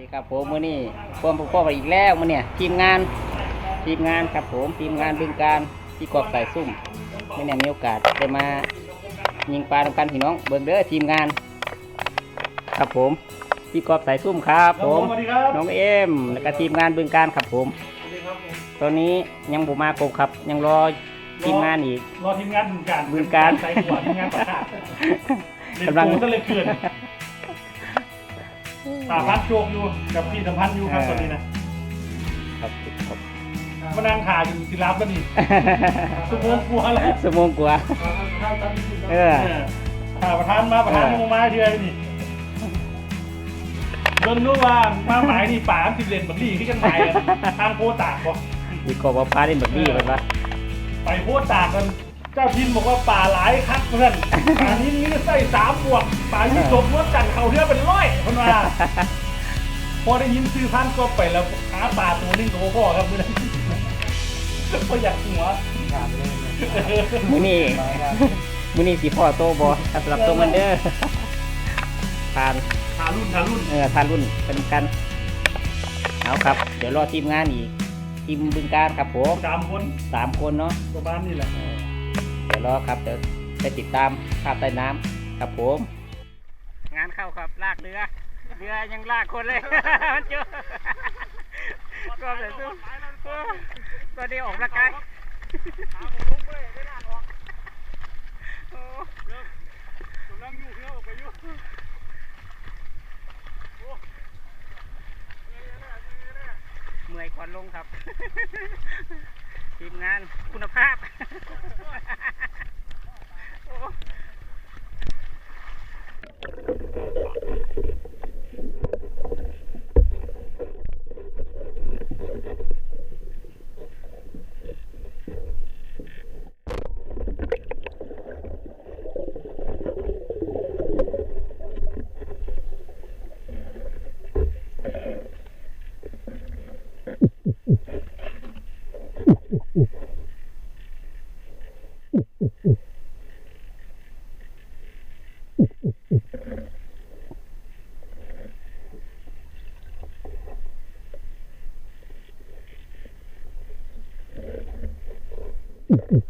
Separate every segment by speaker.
Speaker 1: ดีครับผมมื้อนี้พวมพ่อกันอีกแล้วมื้อเนี่ยทีมงานทีมงานครับผมทีมงานบึงการที่กอบสายซุ่มมื้อเนี่ยมีโอกาสได้มายิงปลาทำกันพี่น้องเบิ่งเด้อทีมงาน ครับผมพี่กอบสายซุ่มครับ ผม
Speaker 2: สวัสดีครับ
Speaker 1: น้องเอ็มแล้วก็ทีมงานบึงการครับผม
Speaker 2: สวัสดีครับผม
Speaker 1: ตอนนี้ยังบ่มาครบครับ ยังรอทีมงานอีก
Speaker 2: รอทีมงานบึงการ
Speaker 1: บึงการ
Speaker 2: ใส่หัวทีมงานประกาศเด็ก
Speaker 1: กำลัง
Speaker 2: ปูก็เลยเกิน ตาพัดโชคอยู่กับพี่สัมพันธ์อยู่ครับตอนนี้นะครับ
Speaker 1: ครับ
Speaker 2: มานั่งขาอยู่ที่รับแล้วนี่สมองกลัวแล้ว
Speaker 1: สมงกว่าเออ
Speaker 2: ถ้าประธานมาประธาน
Speaker 1: เออ
Speaker 2: ลงมาเชื่อนี่เบิ่งดูว่ามาหมายนี่ป่าสิบเลนบักลี่ที่กันหมายอะทางโพตากบอก
Speaker 1: มีกอบว่าปลาเล่นแบบนี้ไปปะ
Speaker 2: ไปโพตากกัน เจ้าทินบอกว่าป่าหลายคักเพื่อนป่านี้นี่ใส่สามบวกป่าที่จบนวดกันเขาเที่ยวเป็นร้อยคนว่าพอได้ยินซื้อพันก็ไปแล้วหาป่าตัวนึงตัวพ่อครับเมื่อนั้นก็อยากหัว
Speaker 1: มื้อนี้มื้อนี้สีพ่อโตบอสำหรับตัวมันเด้อทาน
Speaker 2: ทารุ่นทารุ่น
Speaker 1: เออทานรุ่นเป็นกันเอาครับ เดี๋ยวรอทีมงานอีกทีมบึงการครับผม
Speaker 2: สามคน
Speaker 1: สามคนเนาะ
Speaker 2: ประมาณนี้แหละ
Speaker 1: เดี๋ยวรอครับเดี๋ยวไปติดตามภาพใต้น้ำครับผม งานเข้าครับลากเรือเรือยังลากคนเลย มันเจอก็เลยสู้ก็ได้ออกละกาย
Speaker 2: เดียวออกไปอยู่
Speaker 1: เมื่อยก่อนลงครับ งานคุณภาพ Mm-hmm.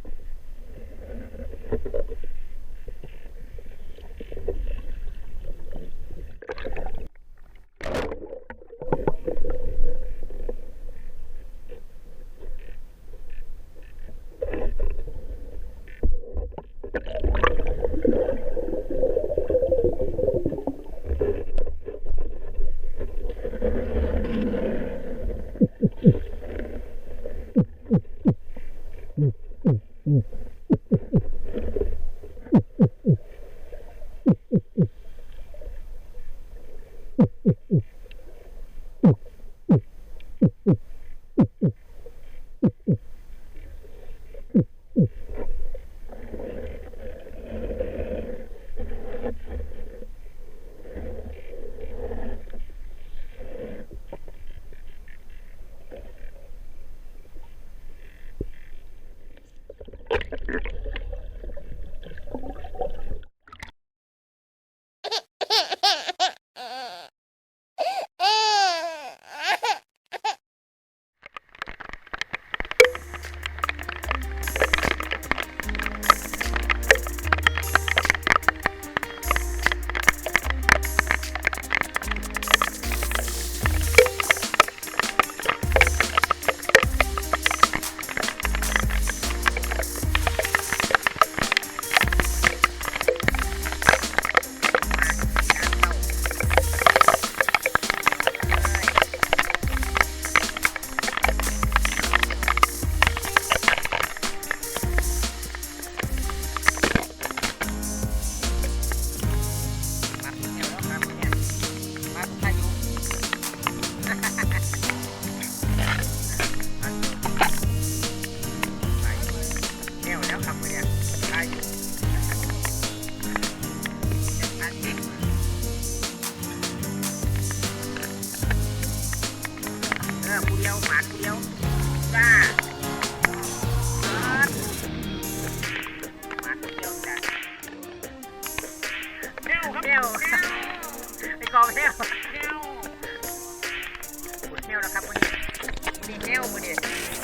Speaker 1: 里面매워 보.